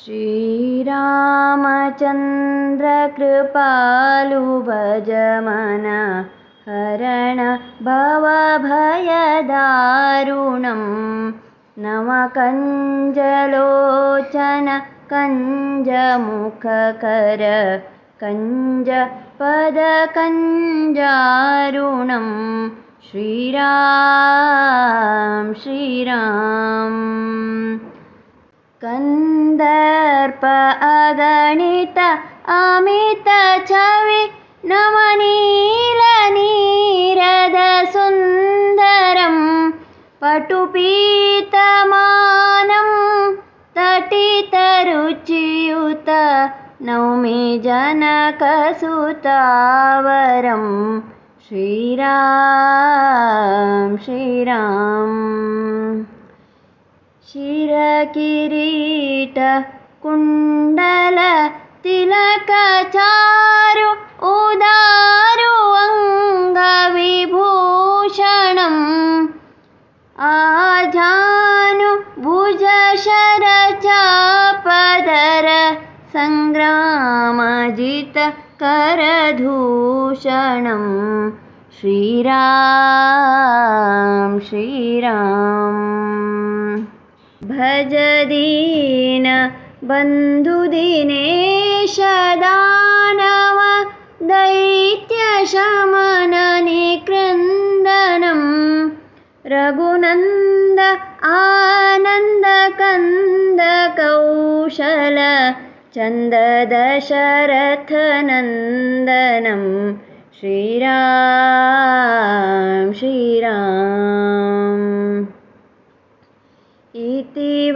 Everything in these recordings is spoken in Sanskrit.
श्रीरामचन्द्रकृपालु भज मन हरण भवभयदारुणं नमकञ्जलोचन कञ्जमुखकर कञ्जपदकञ्जारुणं श्रीराम कन्दर्प अगणित अमित छवि नमनीलनीरदसुन्दरं पटुपीतमानं तटितरुचियुत नौमि जनकसुतावरं श्रीराम श्रीराम शिरकिरीटकुण्डलतिलकचारु उदारु अङ्गविभूषणम् आजानुभुजशरचापदर सङ्ग्रामजितकरदूषणं श्रीराम श्रीराम भज दीन बन्धुदिनेश दानव दैत्यशमननिक्रन्दनं रघुनन्द आनन्दकन्दकौशल चन्ददशरथनन्दनं श्रीराम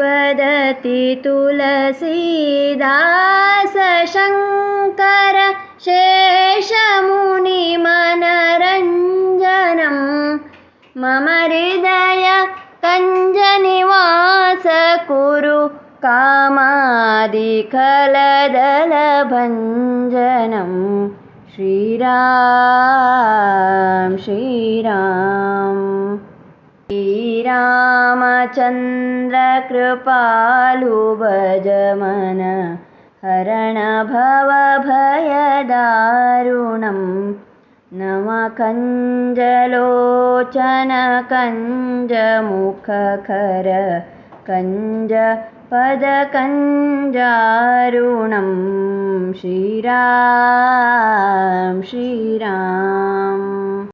वदति तुलसीदासशङ्कर शेषमुनिमनरञ्जनं मम हृदय कञ्जनिवास कुरु कामादिकलदलभञ्जनं श्रीराम श्रीराम श्रीरामचन्द्रकृपालु भज मन हरण भवभयदारुणं नमकञ्जलोचन कञ्जमुखकर कञ्जपदकञ्जारुणं। श्रीराम श्रीराम